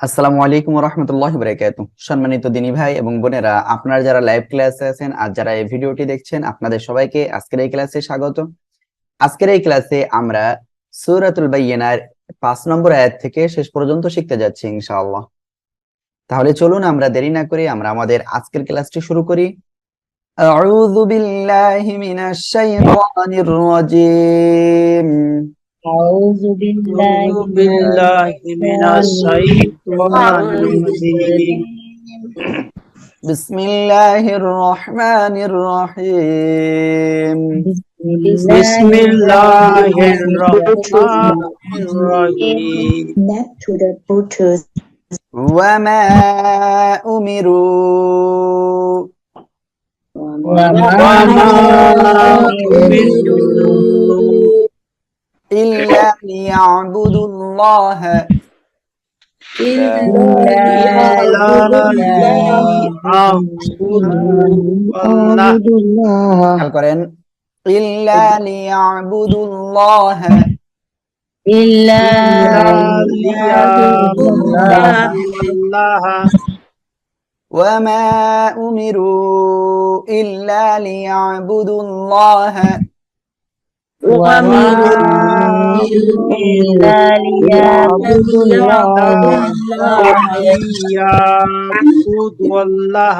আসসালামু আলাইকুম রহমতুল্লাহ বরাকাতু সম্মানিত দিনী ভাই এবং বোনেরা, আপনারা যারা লাইভ ক্লাসে আছেন আর যারা এই ভিডিওটি দেখছেন, আপনাদের সবাইকে আজকের এই ক্লাসে স্বাগত। আজকের এই ক্লাসে আমরা সূরাতুল বাইয়িনার পাঁচ নম্বর আয়াত থেকে শেষ পর্যন্ত শিখতে যাচ্ছি ইনশাআল্লাহ। তাহলে চলুন আমরা দেরি না করে আমরা আমাদের আজকের ক্লাসটি শুরু করি। আউযু বিল্লাহি মিনাশ শাইতানির রাজিম। أعوذ بالله بالله من الشيطان الرجيم. بسم الله الرحمن الرحيم. بسم الله الرحمن الرحيم. the Bluetooth. وما أمروا وما أمروا إلا ليعبدوا الله খেয়াল করেন إلا ليعبدوا الله إلا وما أمروا إلا ليعبدوا الله وما إلا ليعبدوا الله والله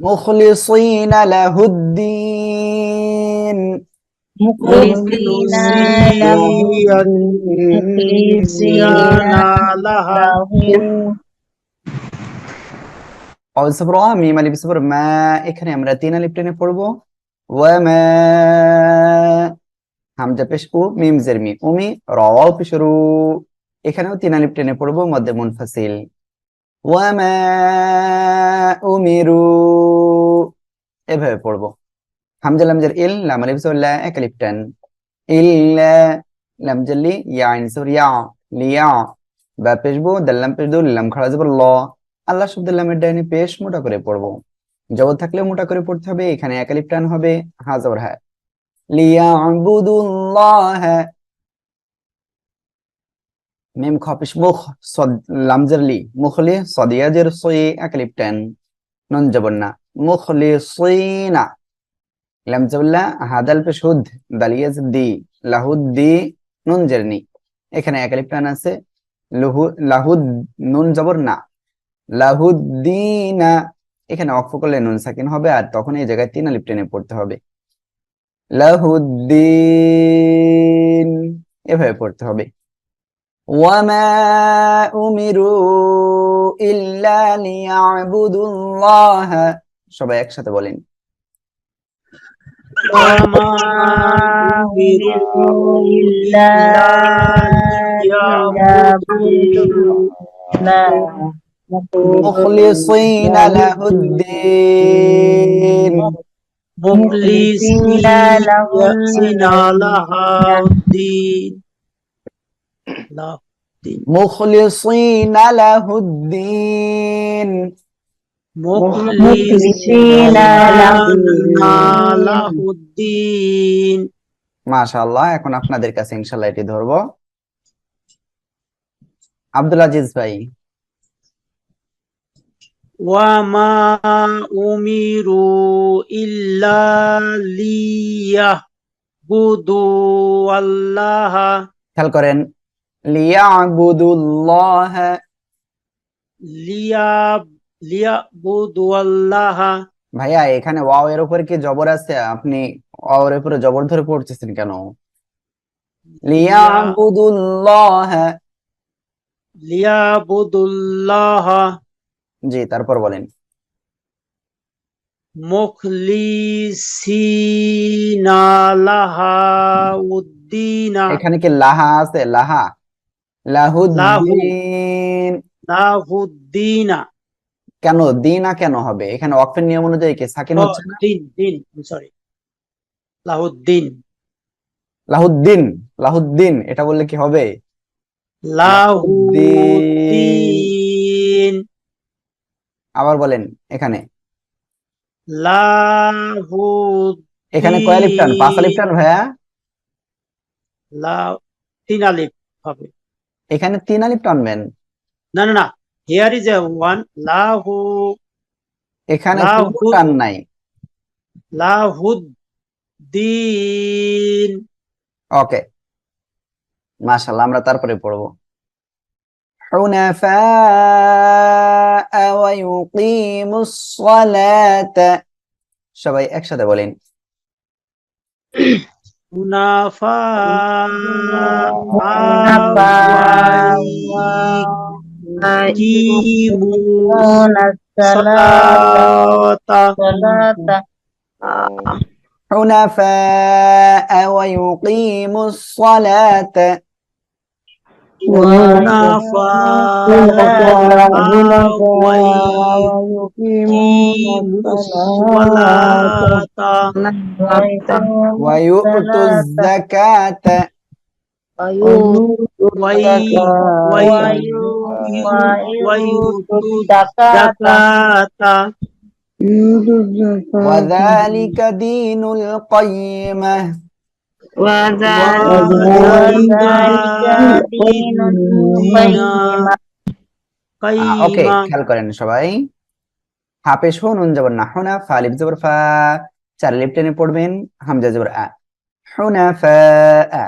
مخلصين له الدين مخلصين له مخلصين لها له অবসর মিম আলিফ সবর মা এখানে আমরা তিন আলিফ টেনে পড়বো ওয়ামা হামজা পেশ উ মিম জের মি উমি রাও পেশ রু এখানেও তিন আলিফ টেনে পড়ব, মধ্যে মুনফাসিল। ওয়ামা উমিরু। এভাবে পড়ব। হামজা লামজার ইল, লাম আলিফ লা, এক আলিফ টান। ইল্লা লামজার লি, ইয়া আইন সবর ইয়া লিয়া বা পেশবো দাল্লাম পেশ দু, লাম খাড়া জবর ল। আল্লাহ শব্দের লামের ডাইনে পেশ মোটা করে পড়ব। জবর থাকলে মোটা করে পড়তে হবে, এখানে একালিপ টান হবে। হা জবর হ্যাঁ লিয়াবুদুল্লাহ। মিম খপিস মুখ সদ লামজার লি মুখলি সদিয়াজের সই একালিপ টান নন জবর মুখলি সইনা। লামজাবুল্লাহ হাদাল পেশ হুদ দালিয়াজ দি লাহুদ দি নুন জেরনি। এখানে একালিপ টান আছে। লহু লাহুদ নুন জবর না লাহুদ্দিনা। এখানে অক্ষ করলে নুন সাকিন হবে আর তখন এই জায়গায় তিন আলিফ টেনে পড়তে হবে। লাহুদ্দিন এভাবে পড়তে হবে ওয়ামা উমিরু ইল্লা লিয়াবুদুল্লাহ সবাই একসাথে বলেন وما أمروا إلا ليعبدوا مخلصين له الدين مخلصين له لها الدين له الدين مخلصين له الدين مخلصين له الدين মাশাআল্লাহ এখন আপনাদের কাছে ইনশাআল্লাহ এটি ধরবো আব্দুল আজিজ ভাই ওয়ামা উমিরু ইল্লা বুদু আল্লাহ খেয়াল করেন লিয়া লিয়াবুদুল্লাহ লিয়া লিয়াবুদু আল্লাহ ভাইয়া এখানে ওয়াও এর উপরে কি জবর আছে? আপনি ওয়াও এর উপরে জবর ধরে পড়তেছেন কেন? লিয়াবুদুল্লাহ লিয়াবুদুল্লাহ জি তারপর বলেন। মুখলিসিনা লাহা উদ্দিনা এখানে কি লাহা আছে? লাহা। লাহুদ্দিন। লাহুদ্দিনা। কেন? দিনা কেন হবে? এখানে অক্ফের নিয়ম অনুযায়ী কি সাকিন হচ্ছে না? দিন দিন সরি লাহুদ্দিন। লাহুদ্দিন। লাহুদ্দিন এটা বললে কি হবে? লাহুদ্দিন। আবার বলেন এখানে। এখানে কয় আলিফ টান পাঁচ আলিফ টান ভাইয়া তিন আলিফ হবে। এখানে তিন আলিফ টানবেন। না না না হিয়ার ইজ এ ওয়ান লাহু এখানে টান নাই। লাহুদ্দিন। ওকে মাশাআল্লাহ আমরা তারপরে পড়ব। حنفاء ويقيموا الصلاة সবাই একসাথে বলেন মুনাফা حنفاء ويقيموا الصلاة ويؤتوا الزكاة وذلك دين القيمة ওকে খেয়াল করেন সবাই। হাফে শো নুন জবর না হুনা ফা লিফ জবর ফা চার লিফ টেনে পড়বেন হামজা জবর আ। হুনা ফা আ।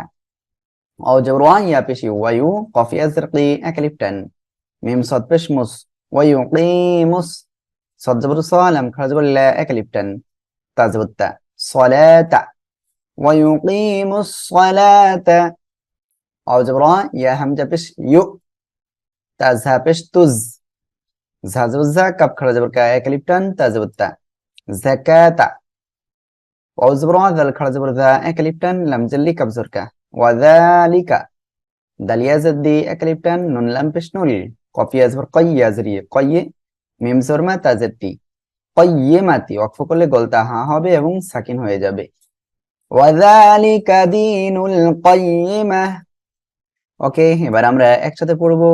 او জবর ওয়া ইয়া পেশি ওয়ায়ু কফি আজরকি এক লিফ টেন। মিম সদ পেশ মুস ওয়ায়ুকিমুস সদ জবর সালাম খা জবর লা এক লিফ টেন। তা জবর তা। সালাতা। ويقيموا الصلاة او জবর ওয়া ইয়া হামজা পেশ ইউ তা ঝা পেশ তুজ ঝা জবর ঝা কাপ খড়া জবর কা এক লিফ টান তা জবর তা জাকাতা ওয়াও জবর ওয়া দাল খড়া জবর দা এক লিফ টান লাম জল্লি কাপ জবর কা ওয়াযালিকা দাল ইয়া জদ্দি এক লিফ টান নুন লাম পেশ নুল কফ ইয়া জবর কয় ইয়া জরি কয় মিম জবর মা তা জদ্দি কয়্যিমাতি ওয়াকফ করলে গলতা হা হবে এবং সাকিন হয়ে যাবে ওয়াযালিকা দীনুল কাইয়িমাহ ওকে এবার আমরা একসাথে পড়বো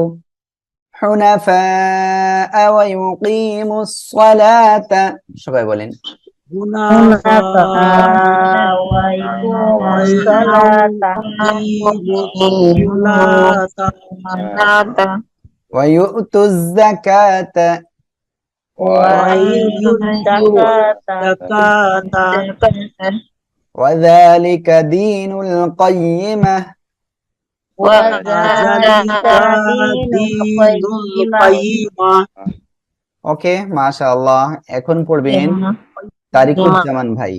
حنفاء ويقيموا الصلاة সবাই বলেন ويؤتوا الزكاة وذلك دين القيمة ওকে মাশাআল্লাহ এখন পড়বেন তারিকুজ্জামান ভাই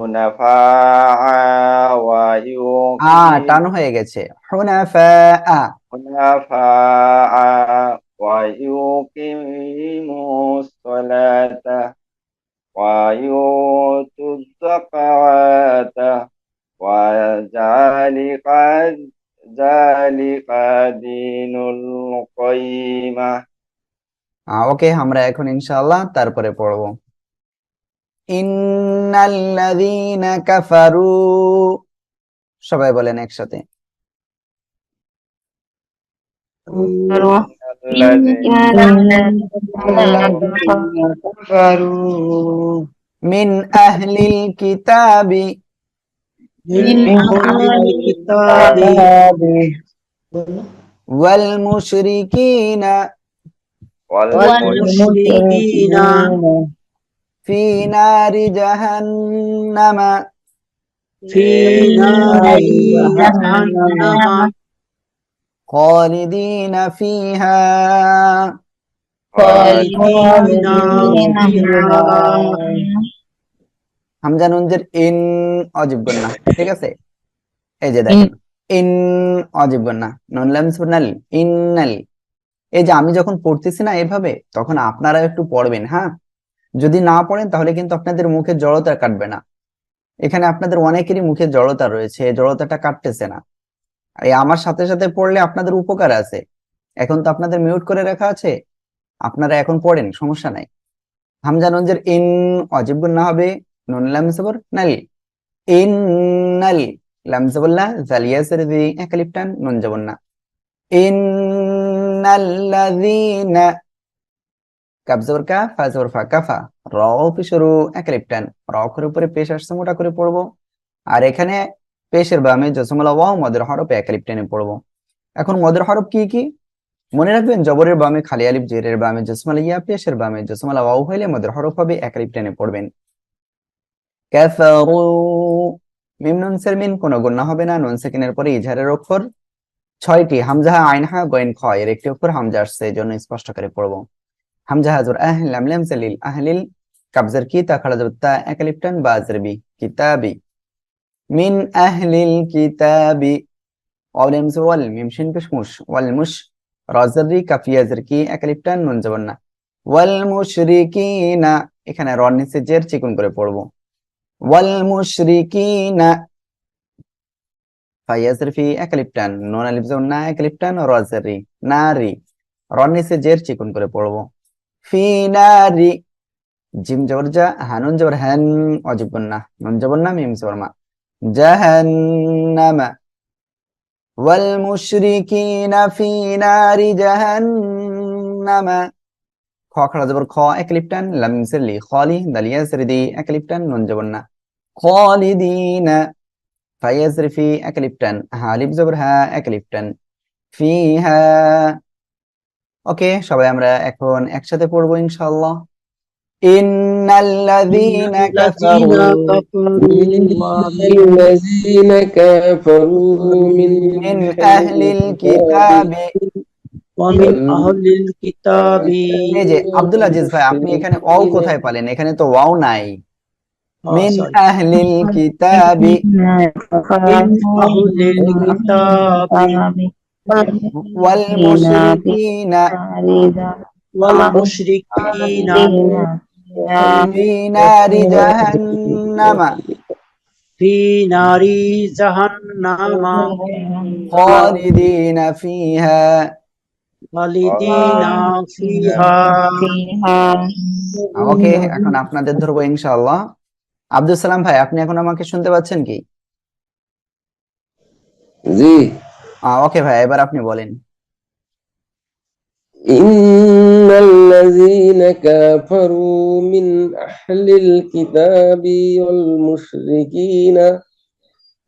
حنفاء আ টান হয়ে গেছে হুনাফা حنفاء ويقيموا الصلاة ويؤتوا الزكاة وذلك ذلك دين القيمة ওকে আমরা এখন ইনশাআল্লাহ তারপরে পড়বো ইন্নাল্লাযীনা কাফারু সবাই বলেন একসাথে من أهل الكتاب من أهل الكتاب والمشركين والمشركين في نار جهنم. في نار جهنم. خالدين فيها হামজা নুনজের ইন অজীব গন্না ঠিক আছে এই যে দেখেন ইন অজীব গন্না নুন লাম সুনাল ইন্নাল এই যে আমি যখন পড়তেছি না এভাবে তখন আপনারা একটু পড়বেন হ্যাঁ যদি না পড়েন তাহলে কিন্তু আপনাদের মুখে জড়তা কাটবে না এখানে আপনাদের অনেকেরই মুখে জড়তা রয়েছে এই জড়তাটা কাটতেছে না আর এই আমার সাথে সাথে পড়লে আপনাদের উপকার আছে। এখন তো আপনাদের মিউট করে রাখা আছে। আপনারা এখন পড়েন, সমস্যা নাই। হামজা নুনজের ইন অজীব না হবে, নুন লাম সবর নাল। ইন্নাল লাম সবল্লা জালিয়া সরদি এক আলিফ টান নুন জবন্না ইন্নাল্লাযীনা কাব জবর কা, ফা জবর ফা কাফা র পে শুরু এক আলিফ র করে উপরে পেশ আসছে, মোটা করে পড়ব। আর এখানে পেশের বামে জসমলা ওয়াও মদের হরফ এক আলিফ টেনে পড়ব। এখন মদের হরফ কি কি? মনে রাখবেন, জবরের বামে খালি আলিফ, জেরের বামে জসমলা ইয়া, পেশের বামে জসমলা ওয়াও হইলে মদের হরফ হবে এক আলিফ টেনে পড়বেন। কাফারু, মিম নুন সের মিন, কোনো গুণা হবে না, নুন সেকেন্ডের পরে ইজহারের অক্ষর ছয়টি হামজাহা আইনহা গয়েন খ, এর একটি অক্ষর হামজা আসছে জন্য স্পষ্ট করে পড়ব। হামজা হাজুর আহ লাম লাম সালিল আহলিল, কাবজার কি তা খাড়া তা একালিপটান বা আজরবি কিতাবি। মিন আহলিল কিতাবি। ওয়ালিম ওয়াল মিম, শিন পেশ মুশ। ওয়াল মুশ রাজারি কাফিয়াজের কি একালিপটান নুন যাবেন না। ওয়াল মুশরিকিনা, এখানে র নিচে জের চিকুন করে পড়ব। ওয়াল মুশরিকিনা ফায়াজের ফি একালিপটান নুন আলিফ যাবেন না একালিপটান রাজারি নারি, র নিচে জের চিকুন করে পড়ব। ফি নারি, জিম জবর যা হানুন জবর হ্যান, অজিব না নুন জবর না, মিম জবর মা। ওয়াল মুশরিকিনা ফি নারি জাহান্নামা খ খড়া জবর খ, একলিপটান, লাম মিসের লি। খালি, দালিয়া, সরিদি, একলিপটান, নুন জবর না খালিদিনা ফায়াজরি ফি একলিপটান হালিফ জবর, হা, একলিপটান। ফিহা। ওকে, সবাই আমরা এখন একসাথে পড়ব ইনশাআল্লাহ ইন্নাল্লাযীনা কাফারু الذين كفروا من من أهل الكتاب ومن أهل الكتاب এই যে আব্দুল আজিজ ভাই আপনি এখানে ওয়াও কোথায় পেলেন এখানে তো ওয়াও নাই آه، মিন sorry. আহলিল কিতাবি من أهل الكتاب ওয়াল মুশরিকিনা والمشركين ফি নারি জাহান্নামা في نار جهنم খালিদিনা ফিহা خالدين فيها ওকে এখন আপনাদের ধরবো ইনশাআল্লাহ আব্দুল সালাম ভাই আপনি এখন আমাকে শুনতে পাচ্ছেন কি জি ওকে ভাই এবার আপনি বলেন إن الذين كفروا من أهل الكتاب والمشركين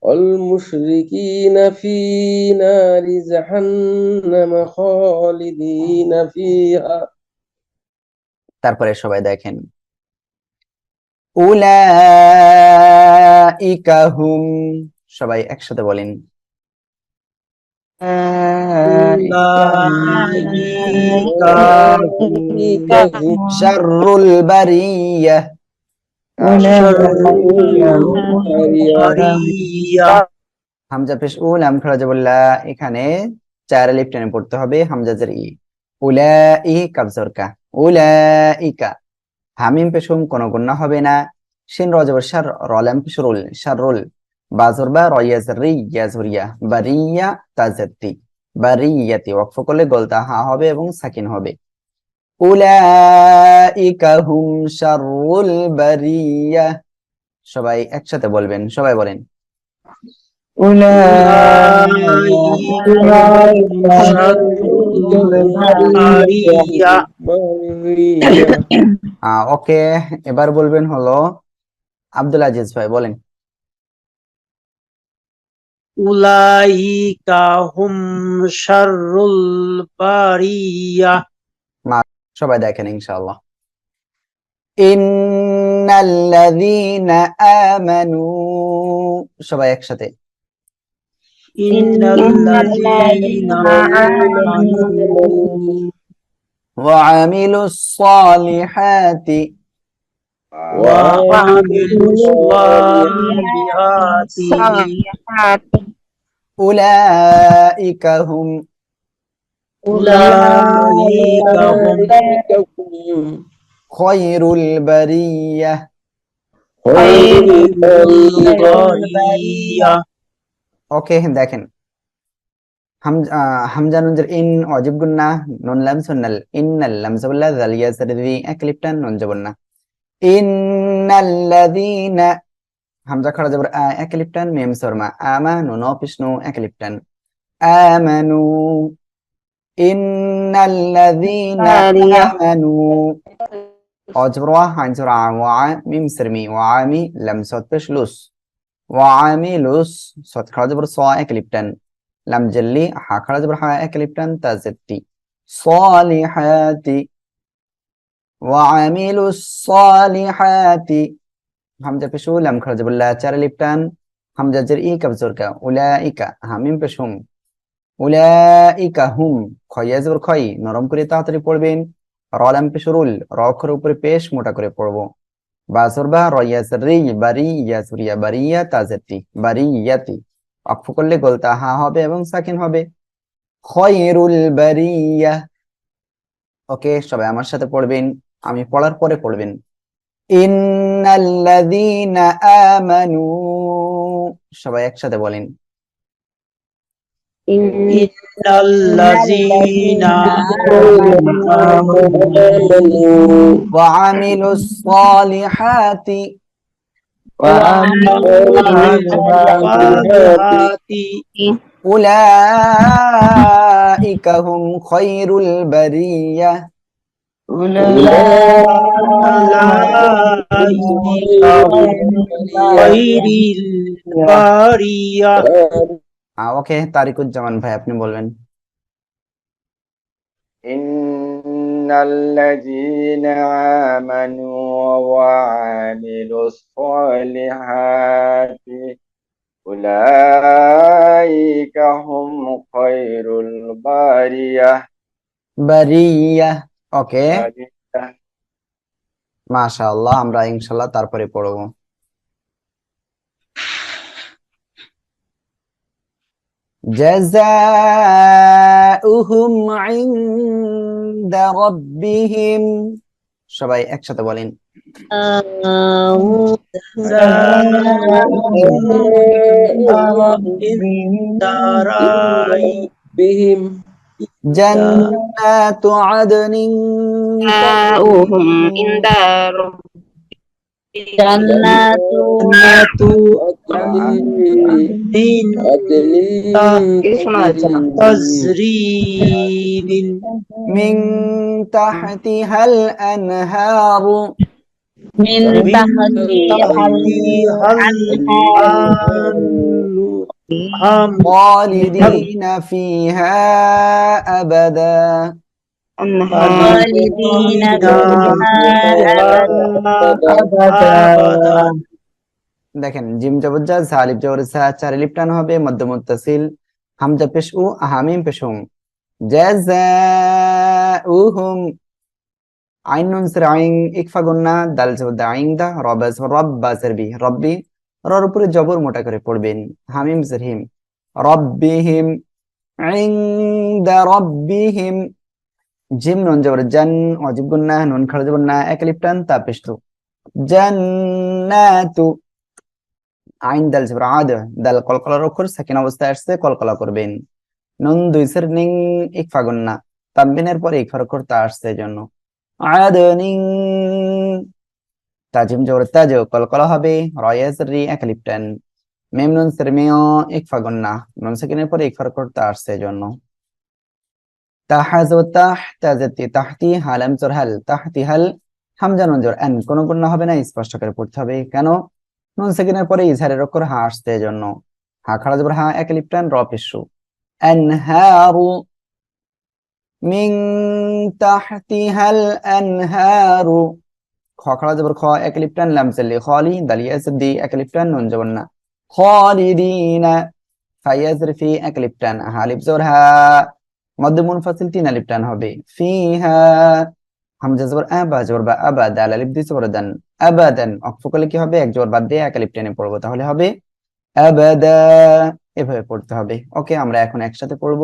والمشركين في نار جهنم خالدين فيها তারপরে সবাই দেখেন উলাইকা হুম সবাই একসাথে বলেন أولئك শাররুল বারিয়া برية হামজা পেশ উল আম খরা জবল্লা এখানে চার আলিফ টেনে পড়তে হবে হামজা জের ই উলাই কাবজর কা উলাইকা হামিম পেশুম কোনো গুণা হবে না শিন রজবর শার রলাম পেশরুল শাররুল বাজরবা রয়াজরি ইয়াজরিয়া বা রিয়া তাজাতি বা ওয়াকফ করলে গলতা হা হবে এবং সাকিন হবে। উলাইকা হুম শাররুল বারিয়া। সবাই একসাথে বলবেন সবাই বলেন। ওকে এবার বলবেন হলো আব্দুল আজিজ ভাই বলেন। أولئك هم شر البرية সবাই দেখেন ইনশাআল্লাহ ইন্নাল্লাযীনা আমানু সবাই একসাথে إن الذين آمنوا وعملوا الصالحات وعملوا الصالحات أولئك هم أولئك هم خير البرية خير البرية ওকে দেখেন হামজা আহ, হামজা নুনজের ইন অজিব গুন্না নুন লাম সুন্নাল ইন্নাল লাম জাবুল্লাহ জাল ইয়াসরিদি একলিপটান নুন জাবুন্না ইন্নাল্লাযীনা হামজা খাড়া জবর আ একলিপটান মিম সরমা আমানু নো পিসনু একলিপটান আমানু ইন্নাল্লাযীনা আলিয়া। আমানু অজবর ওয়া হাইন সর আ ওয়া মিম সরমি ওয়া আমি লাম সদ পেশ লুস ওয়ামিলুস সৎ খাড়া জবর স এক লিপটান লাম জেল্লি হা খাড়া জবর হা এক লিপটান তা জেত্তি সালিহাতি وعملوا الصالحات হামজা পেশ লাম খাড়া জবর লা চার লিপটান হামজা জের ই কবজর কা উলাইকা হামিম পেশ হুম উলাইকা হুম খয়া জবর খয় নরম করে তাড়াতাড়ি পড়বেন র লাম পেশ রুল র অক্ষরের উপরে পেশ মোটা করে পড়ব বাসর বা রয়াস রি বারি ইয়া ইয়াসুরিয়া বারিয়া তাজাতি বারিয়াতি অক্ষ করলে গোলতা হা হবে এবং সাকিন হবে খয়রুল বারিয়া ওকে সবাই আমার সাথে পড়বেন আমি পড়ার পরে পড়বেন আমানু সবাই একসাথে বলেন الذين ওয়া আমিলুস সালিহাতি উলাইকা হুম খয়রুল বারিয়া ওকে তারিকুজ্জামান ভাই আপনি বলবেন إن الذين آمنوا وعملوا الصالحات أولئك هم خير البارية বারিয়া ওকে মাশাআল্লাহ আমরা ইনশাল্লাহ তারপরে পড়ব। সবাই একসাথে বলেন। বিহিম جنات عدن ماؤهم عند جنات عدن تجري من تحتها الأنهار من تحتها الأنهار. خالدين فيها أبدا خالدين فيها أبدا দেখেন জিম জবজ্জা সালিব জবর সা চার লিপটান হবে মধ্য মুত্তাসিল হামজা পেশ উ হামিম পেশ হুম জাযাউহুম আইন নুন সির আইন ইকফা গুন্না দাল জবর আইন দা রবাস রব বাসর বি রব্বি রর উপরে জবর মোটা করে পড়বেন। হামিম সির হিম রব্বিহিম, ইনদা রব্বিহিম। জিম, নুন, জবর, জান, অজিব গুন্না নুন খাড়া জবর না এক লিপটান তা পেশ তু জান্নাতু। আইন, দাল, জবর, আদ। দাল, কলকলার অক্ষর, সাকিন অবস্থায় আসছে, কলকলা করবেন। নুন, দুই সের, নিং এক ফাগুন্না তানবিনের পরে এক অক্ষর তা আসছে জন্য আদ, নিং। তাজিম জবর তাজ কলকলা হবে রয়াস রি এক লিপটান মেম নুন সের মেয় এক ফাগুন্না নুন সাকিনের পরে এক অক্ষর তা আসছে জন্য তাহাজ তাহ তাজাতি তাহতি হালাম জোর হাল তাহতি হাল হামজা নুন জোর এন কোন গুণা হবে না স্পষ্ট করে পড়তে হবে কেন নুন সেকেন্ডের পরে ইজহারের অক্ষর হা আসছে এজন্য হা খাড়া জবর হা এক লিপটান র পেশু আনহারু মিন তাহতিহাল আনহারু খ খাড়া জবর খ এক লিপটান লাম সাল্লি খালি দালিয়া সদ্দি এক লিপটান নুন জবর না খালিদিনা ফায়াজর ফি এক লিপটান হা লিপ জবর হা মধ্য মুনফাসিল তিন লিপটান হবে ফিহা হামজা জবর আবা জবর বা আবা দাল আলিফ দিয়ে জবর দান আবাদান অক্ষ করলে কি হবে এক জবর বাদ দিয়ে এক আলিফ টেনে পড়ব তাহলে হবে আবাদা এভাবে পড়তে হবে ওকে আমরা এখন একসাথে পড়ব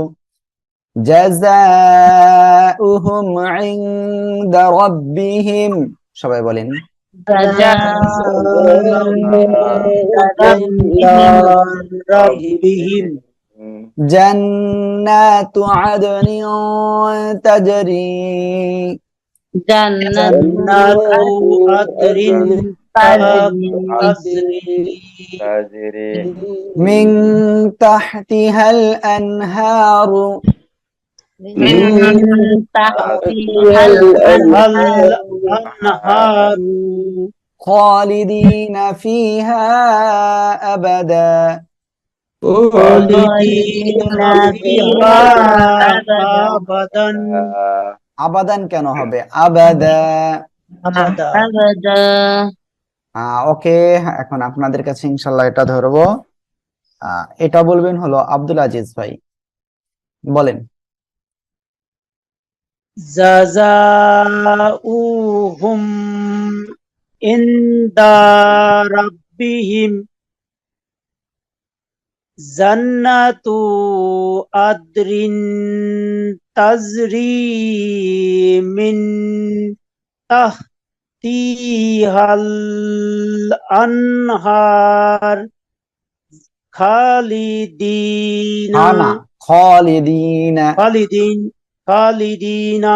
জাযাউহুম ইনদা রাব্বিহিম সবাই বলেন ربهم জান্নাতু আদনিন তাজরি جنات تجري من تحتها الأنهار من تحتها الأنهار الأنهار خالدين فيها أبدا خالدين فيها أبدا আবাদান কেন হবে আবাদা أبدا أبدا ওকে এখন আপনাদের কাছে ইনশাল্লাহ এটা ধরবো আহ, এটা বলবেন হলো আব্দুল আজিজ ভাই বলেন جزاؤهم عند ربهم جنة عدن تجري من تحتها الأنهار خالدين খানা খালিদিনা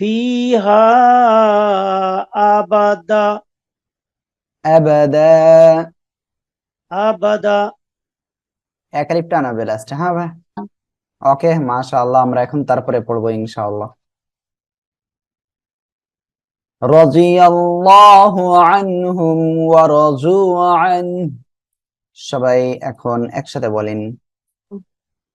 ফিহা আবাদা। আবাদা। আবাদা। এক আলিফ টান লাস্টে হ্যাঁ ভাই। ওকে মাশাআল্লাহ আমরা এখন তারপরে পড়ব ইনশাআল্লাহ। রাদিয়াল্লাহু আনহুম ওয়া রাজু আন সবাই এখন একসাথে বলেন।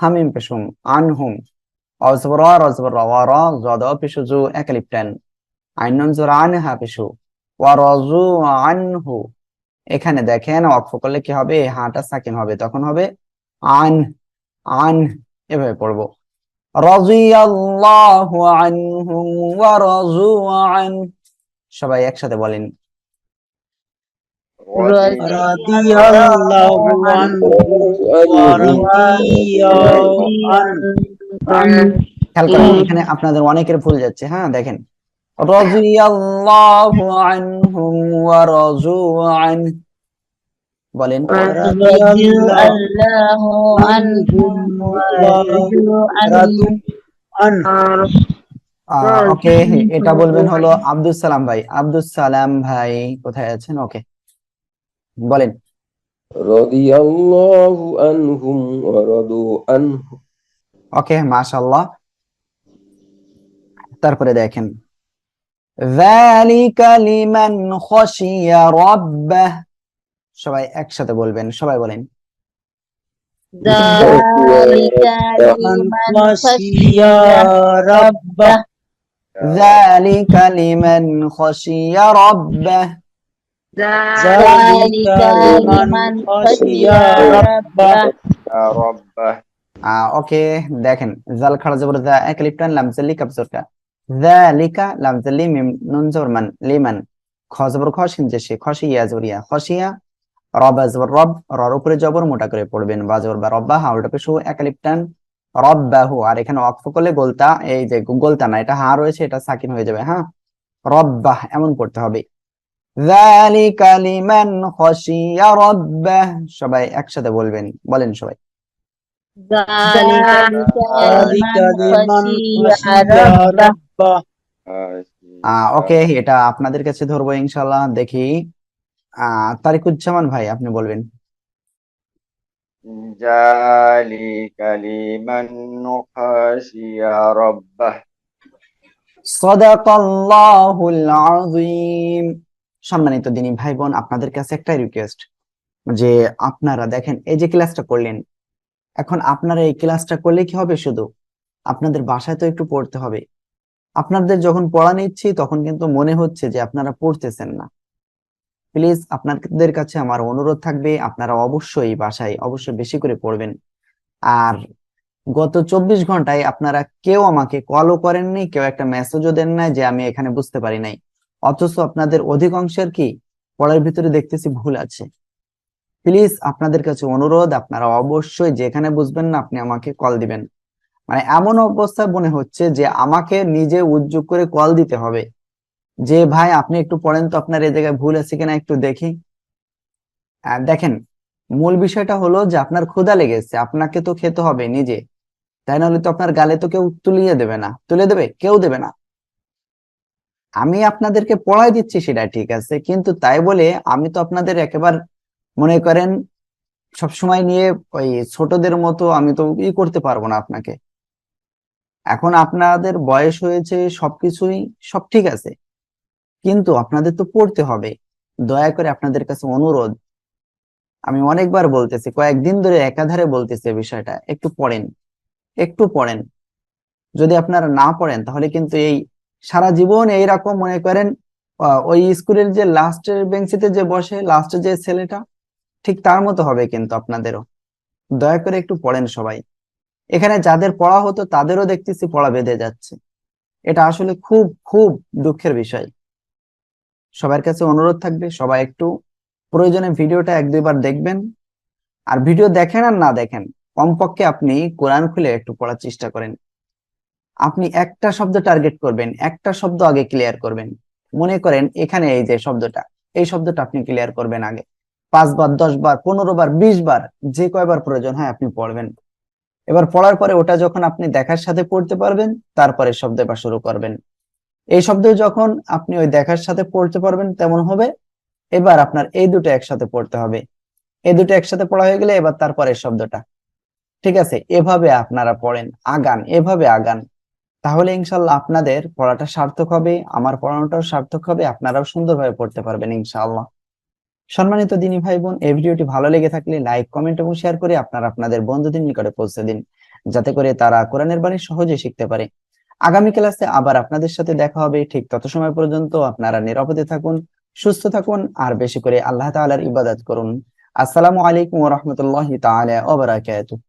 হামিম পেশুম, আনহুম অজবর রজবর ওয়া রা জদ পেশু জু একালিপটান আইন সর আন হাফেশু ওয়া রাজু আনহু। এখানে দেখেন অক্ষ করলে কি হবে? হাটা সাকিন হবে, তখন হবে আন আন, এভাবে পড়ব। রাদিয়াল্লাহু আনহুম ওয়া রাজু আন, সবাই একসাথে বলেন। رضي الله عنه ورضي عنه খেয়াল করেন এখানে আপনাদের অনেকের ভুল যাচ্ছে হ্যাঁ দেখেন রাদিয়াল্লাহু আনহুম ওয়া রাজু আন বলেন رضي الله عنهم ورضوا عنه عنه ওকে এটা বলবেন হলো আব্দুল সালাম ভাই আব্দুল সালাম ভাই কোথায় আছেন ওকে বলেন। রাদিয়াল্লাহু আনহুম ওয়া ওকে মাশাল্লাহ তারপরে দেখেন। যালিকা লিমান খাশিয়া রাব্বাহ। সবাই একসাথে বলবেন সবাই বলেন। যালিকা লিমান খাশিয়া রাব্বাহ। যালিকা লিমান খাশিয়া রাব্বাহ। ওকে দেখেন জাল জবর এক লিপটান লাম জালি কাবজর কা যালিকা লাম মিম নুন জবর লিমান খ জবর খ শিন যে সে খশিয়া জবরিয়া খশিয়া রব রব উপরে জবর মোটা করে পড়বেন বা বা রব্বা হা ওটা পেশু এক লিপটান আর এখানে ওয়াকফ করলে গোলতা এই যে গোলতা না এটা হা রয়েছে, এটা সাকিন হয়ে যাবে হ্যাঁ রব্বাহ এমন করতে হবে। যালিকা লিমান খশিয়া রব্বাহ সবাই একসাথে বলবেন বলেন সবাই ذلك ذلك لمن لمن خشي خشي ربه ربه আহ ওকে এটা আপনাদের কাছে ধরবো ইনশাল্লাহ দেখি আহ তারিকুজ্জামান ভাই আপনি বলবেন ذلك لمن خشي ربه সাদাকাল্লাহুল আযীম সম্মানিত দিনী ভাই বোন আপনাদের কাছে একটাই রিকোয়েস্ট যে আপনারা দেখেন, এই যে ক্লাসটা করলেন, এখন আপনারা এই ক্লাসটা করলে কি হবে শুধু? আপনাদের বাসায় তো একটু পড়তে হবে। আপনাদের যখন পড়া নিচ্ছি তখন কিন্তু মনে হচ্ছে যে আপনারা পড়তেছেন না। প্লিজ আপনাদের কাছে আমার অনুরোধ থাকবে, আপনারা অবশ্যই বাসায় অবশ্যই বেশি করে পড়বেন। আর গত চব্বিশ ঘন্টায় আপনারা কেউ আমাকে কলও করেননি, কেউ একটা মেসেজও দেন নাই যে আমি এখানে বুঝতে পারি নাই। অথচ আপনাদের অধিকাংশের কি পড়ার ভিতরে দেখতেছি ভুল আছে। প্লিজ আপনাদের কাছে অনুরোধ, আপনারা অবশ্যই যেখানে বুঝবেন না আপনি আমাকে কল দিবেন। মানে এমন অবস্থা মনে হচ্ছে যে আমাকে নিজে উদ্যোগ করে কল দিতে হবে। যে ভাই, আপনি একটু পড়েন তো, আপনার এই জায়গায় ভুল আছে কিনা একটু দেখি। দেখেন, মূল বিষয়টা হলো যে আপনার ক্ষুধা লেগেছে, আপনাকে তো খেতে হবে নিজে। তাই নাহলে তো আপনার গালে তো কেউ তুলিয়ে দেবে না। তুলে দেবে? কেউ দেবে না। আমি আপনাদেরকে পড়াই দিচ্ছি সেটা ঠিক আছে, কিন্তু তাই বলে আমি তো আপনাদের একেবারে মনে করেন সবসময় নিয়ে ওই ছোটদের মতো আমি তো ই করতে পারব না আপনাকে। এখন আপনাদের বয়স হয়েছে, সবকিছুই সব ঠিক আছে, কিন্তু আপনাদের তো পড়তে হবে। দয়া করে আপনাদের কাছে অনুরোধ, আমি অনেকবার বলতেছি, কয়েকদিন ধরে একাধারে বলতেছি বিষয়টা, একটু পড়েন একটু পড়েন। যদি আপনারা না পড়েন, তাহলে কিন্তু এই সারা জীবন এইরকম মনে করেন ওই স্কুলের যে লাস্টের বেঞ্চিতে যে বসে লাস্টে যে ছেলেটা, ঠিক তার মতো হবে কিন্তু আপনাদেরও। দয়া করে একটু পড়েন সবাই। এখানে যাদের পড়া হতো তাদেরও দেখতেছি পড়া বেঁধে যাচ্ছে। এটা আসলে খুব খুব দুঃখের বিষয়। সবার কাছে অনুরোধ থাকবে, সবাই একটু প্রয়োজনে ভিডিওটা এক দুইবার দেখবেন। আর ভিডিও দেখেন আর না দেখেন, কমপক্ষে আপনি কোরআন খুলে একটু পড়ার চেষ্টা করেন। আপনি একটা শব্দ টার্গেট করবেন, একটা শব্দ আগে ক্লিয়ার করবেন। মনে করেন এখানে এই যে শব্দটা, এই শব্দটা আপনি ক্লিয়ার করবেন আগে। পাঁচবার দশ বার পনেরো বার বিশ বার যে কয়বার প্রয়োজন হয় আপনি পড়বেন। এবার পড়ার পরে ওটা যখন আপনি দেখার সাথে পড়তে পারবেন, তারপরে শব্দ এবার শুরু করবেন। এই শব্দ যখন আপনি ওই দেখার সাথে পড়তে পারবেন, তেমন হবে। এবার আপনার এই দুটো একসাথে পড়তে হবে। এই দুটো একসাথে পড়া হয়ে গেলে এবার তারপরে শব্দটা। ঠিক আছে? এভাবে আপনারা পড়েন। আগান, এভাবে আগান। তাহলে ইনশাল্লাহ আপনাদের পড়াটা সার্থক হবে, আমার পড়ানোটাও সার্থক হবে, আপনারাও সুন্দরভাবে পড়তে পারবেন ইনশাআল্লাহ। সম্মানিত দিনী ভাই বোন এই ভিডিওটি ভালো লেগে থাকলে লাইক, কমেন্ট এবং শেয়ার করে আপনারা আপনাদের বন্ধুদের নিকটে পৌঁছে দিন, যাতে করে তারা কোরআনের বাণী সহজে শিখতে পারে। আগামী ক্লাসে আবার আপনাদের সাথে দেখা হবে, ঠিক তত সময় পর্যন্ত আপনারা নিরাপদে থাকুন, সুস্থ থাকুন, আর বেশি করে আল্লাহ তাআলার ইবাদত করুন। আসসালামু আলাইকুম ওয়া ওয়া বারাকাতুহু।